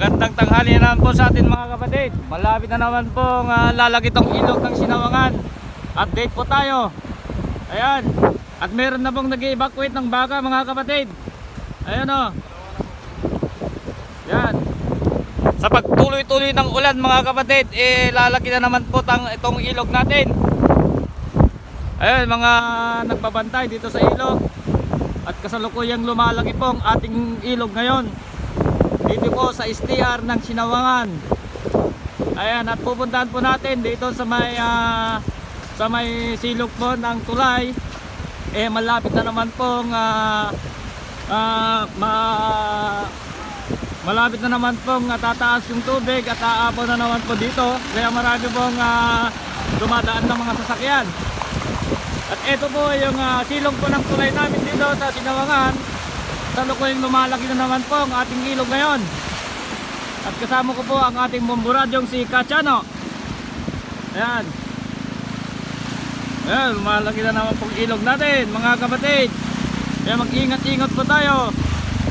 Magandang tanghali na po sa atin mga kapatid. Malapit na naman po uh, lalagit ang ilog ng Sinawangan. Update po tayo. Ayan. At meron na pong nag evacuate ng baka mga kapatid. Ayan o. Yan. Sa pagtuloy-tuloy ng ulan mga kapatid, eh lalaki na naman po tang, itong ilog natin. Ayan mga nagbabantay dito sa ilog. At kasalukuyang lumalaki po ang ating ilog ngayon dito po sa STR ng Sinawangan. Ayan at pupuntahan po natin dito sa may ah, sa may silog po ng tulay. Eh malapit na naman pong ah, ah, ma, malapit na naman pong ah, tataas yung tubig at aapaw na naman po dito. Kaya marami pong ah, dumadaan ng mga sasakyan. At ito po yung ah, silong po ng tulay namin dito sa Sinawangan sa lukuyin lumalaki na naman po ang ating ilog ngayon. At kasama ko po ang ating bumburadyong si Kachano. Ayan. Ayan, lumalaki na naman pong ilog natin mga kapatid. Kaya mag-ingat-ingat po tayo.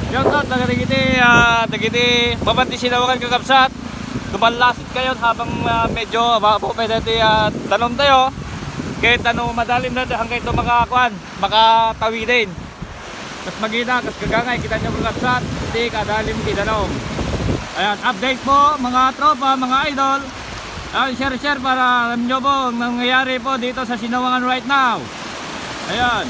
Shout out, nagigiti, uh, nagigiti, babanti sinawakan kakapsat. Dumalasit kayo habang ah, medyo baka po pwede uh, tanong tayo. Kahit ano madalim na hanggang ito makakuan, makatawidin. Kas magina, kas kagangay, kita nyo mga kapsat, hindi kadalim kinanaw. Ayan, update po mga tropa, mga idol. Ayan, share share para alam nyo po ang nangyayari po dito sa Sinawangan right now. Ayan.